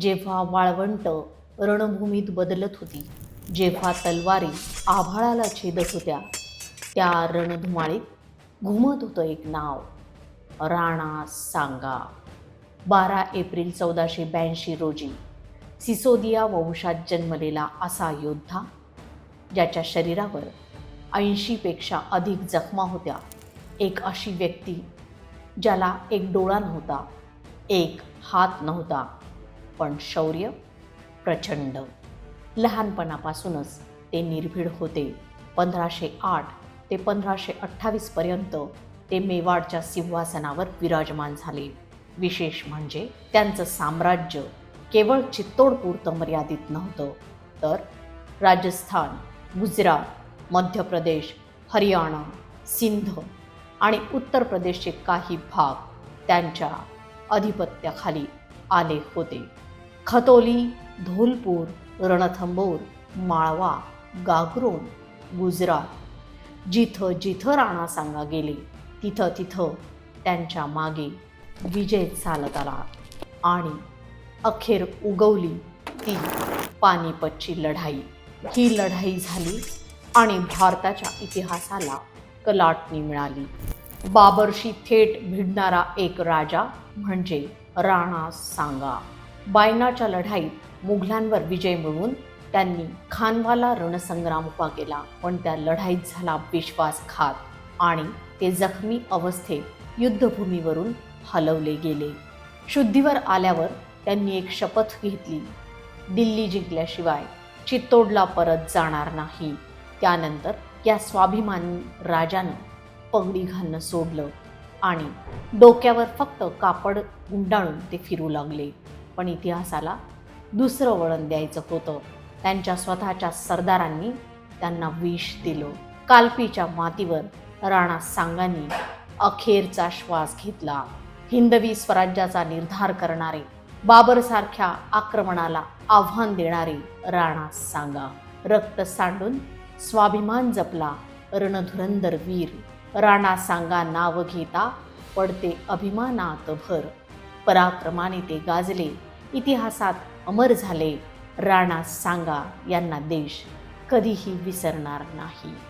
जेव्हा वाळवंट रणभूमीत बदलत होती जेव्हा तलवारी आभाळाला छेदत होत्या त्या रणधुमाळीत घुमत होतं एक नाव राणा सांगा. बारा एप्रिल चौदाशे ब्याऐंशी रोजी सिसोदिया वंशात जन्मलेला असा योद्धा ज्याच्या शरीरावर ऐंशीपेक्षा अधिक जखमा होत्या एक अशी व्यक्ती ज्याला एक डोळा नव्हता एक हात नव्हता पण शौर्य प्रचंड. लहानपणापासूनच ते निर्भीड होते. पंधराशे आठ ते पंधराशे अठ्ठावीसपर्यंत ते मेवाडच्या सिंहासनावर विराजमान झाले. विशेष म्हणजे त्यांचं साम्राज्य केवळ चित्तोडपुरतं मर्यादित नव्हतं. तर राजस्थान गुजरात मध्य प्रदेश हरियाणा सिंध आणि उत्तर प्रदेशचे काही भाग त्यांच्या अधिपत्याखाली आले होते. खतोली धोलपूर रणथंबोर माळवा गागरोन गुजरात. जिथं जिथं राणा सांगा गेले तिथं तिथं त्यांच्या मागे विजय चालत आला आणि अखेर उगवली ती पानिपतची लढाई. ही लढाई झाली आणि भारताच्या इतिहासाला कलाटणी मिळाली. बाबरशी थेट भिडणारा एक राजा म्हणजे राणा सांगा. बायनाच्या लढाईत मुघलांवर विजय मिळवून त्यांनी खानवाला रणसंग्राम उभा केला. पण त्या लढाईत झाला विश्वासघात आणि ते जखमी अवस्थेत युद्धभूमीवरून हलवले गेले. शुद्धीवर आल्यावर त्यांनी एक शपथ घेतली. दिल्ली जिंकल्याशिवाय चित्तोडला परत जाणार नाही. त्यानंतर या स्वाभिमानी राजानं पगडी घालणं सोडलं आणि डोक्यावर फक्त कापड गुंडाळून ते फिरू लागले. पण इतिहासाला दुसरं वळण द्यायचं होतं. त्यांच्या स्वतःच्या सरदारांनी त्यांना विष दिलं. कालपीच्या मातीवर राणा सांगांनी अखेरचा श्वास घेतला. हिंदवी स्वराज्याचा निर्धार करणारे बाबरसारख्या आक्रमणाला आव्हान देणारे राणा सांगा. रक्त सांडून स्वाभिमान जपला रणधुरंदर वीर. राणा सांगा नाव घेता पडते अभिमानात भर. पराक्रमाने ते गाजले. इतिहासात अमर झाले. राणा सांगा यांना देश कधीही विसरणार नाही.